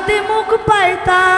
যদি মুখ পাইতা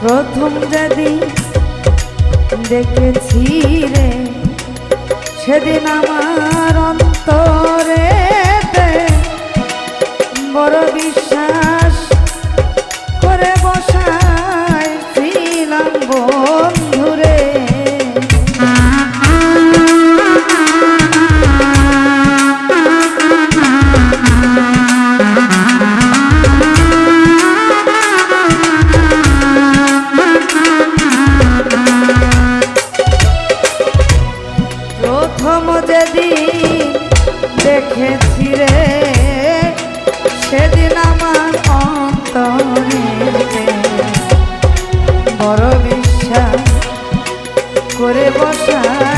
প্রথম যেদিন দেখেছি রে সেদিন আমার অন্তরে বড় sen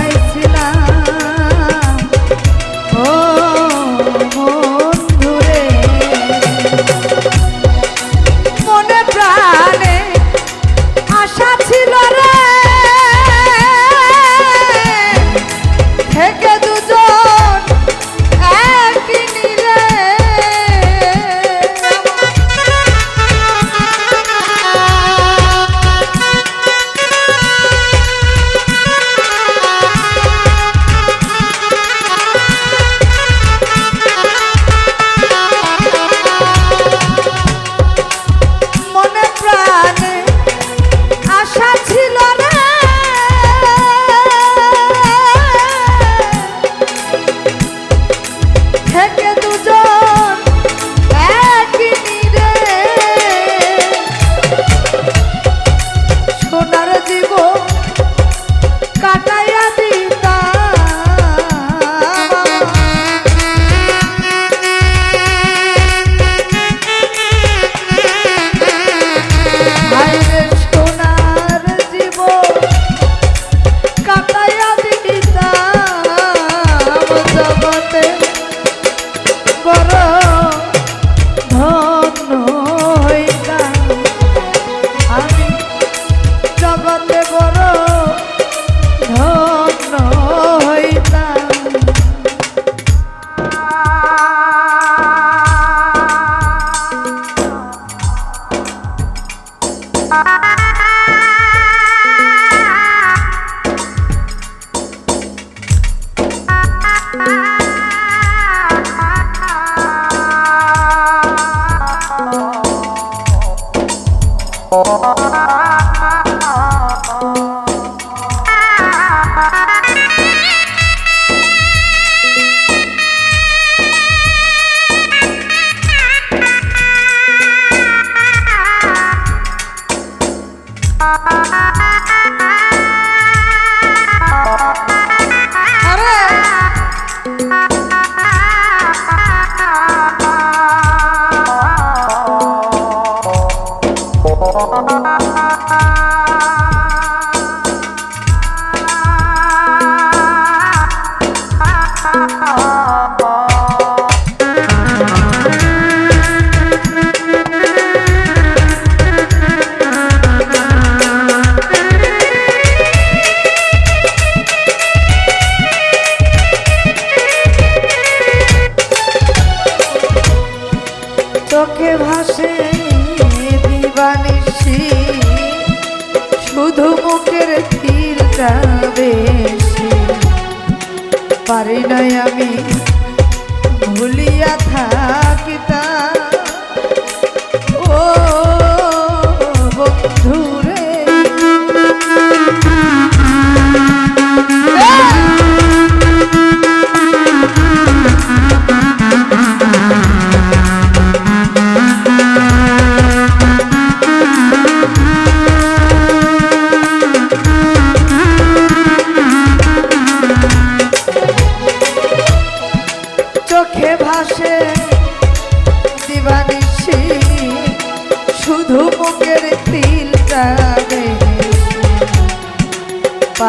পারি নাই আমি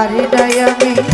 পারি নাই আমি